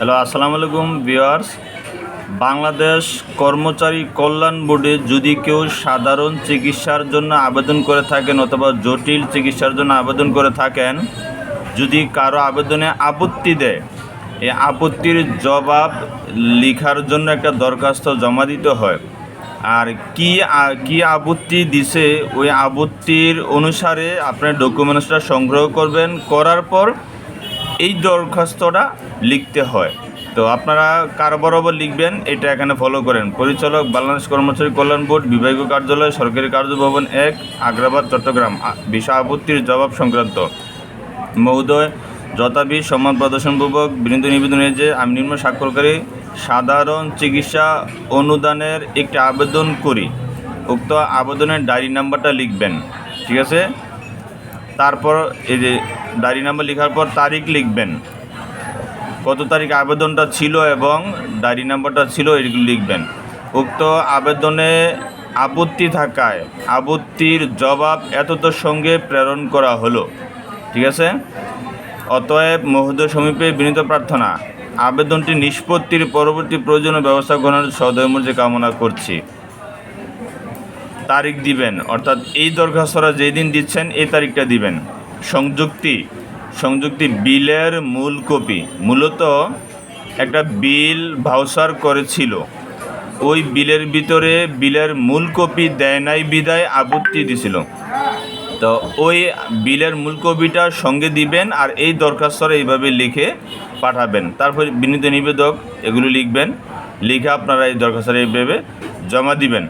Hello, আসসালামু আলাইকুম viewers. Bangladesh কর্মচারী কল্যাণ বোর্ডে যদি কেউ সাধারণ চিকিৎসার জন্য আবেদন করে থাকেন অথবা জটিল চিকিৎসার জন্য আবেদন করে থাকেন, যদি কারও আবেদনে আপত্তি দেয়, এই আপত্তির জবাব লেখার জন্য একটা দরখাস্ত জমা দিতে হয়। আর কি কি আপত্তি দিছে, ওই আপত্তির অনুসারে আপনার ডকুমেন্টসটা সংগ্রহ করবেন, করার পর এই দরখাস্তটা লিখতে হয়। তো আপনারা কার বরাবর লিখবেন, এটা এখানে ফলো করেন। পরিচালক বাংলাদেশ কর্মচারী কল্যাণ বোর্ড, বিভাগীয় কার্যালয়, সরকারি কার্যভবন এক, আগ্রাবাদ, চট্টগ্রাম। বিষয় আপত্তির জবাব সংক্রান্ত। মহোদয় যথাবি সম্মান প্রদর্শনপূর্বক বিনীত নিবেদন যে, আমি নিম্ন স্বাক্ষরকারী, সাধারণ চিকিৎসা অনুদানের একটি আবেদন করি। উক্ত আবেদনের ডায়েরি নাম্বারটা লিখবেন, ঠিক আছে? তারপর এই যে ডায়েরি নাম্বার লেখার পর তারিখ লিখবেন। কত তারিখ আবেদনটা ছিল এবং ডায়েরি নাম্বারটা ছিল এগুলো লিখবেন। উক্ত আবেদনে আপত্তি থাকায় আপত্তির জবাব এতটোর সঙ্গে প্রেরণ করা হলো। ঠিক আছে? অতএব মহোদয় সমীপে বিনীত প্রার্থনা, আবেদনটি নিষ্পত্তির পরবর্তী প্রয়োজনীয় ব্যবস্থা গ্রহণের সদয় কামনা করছি। তারিখ দিবেন, অর্থাৎ এই দরখাস্তরা যেই দিন দিচ্ছেন, এই তারিখটা দিবেন। সংযুক্তি সংযুক্তি বিলের মূল কপি। মূলত একটা বিল ভাউসার করেছিল। ওই বিলের ভিতরে বিলের মূল কপি দেয় নাই বিদায়, আপত্তি দিছিল। তো ওই বিলের মূল কপিটা সঙ্গে দিবেন আর এই দরখাস্তরা এইভাবে লিখে পাঠাবেন। তারপর বিনীত নিবেদক এগুলো লিখবেন। লিখে আপনারা এই দরখাস্তটা এইভাবে জমা দিবেন।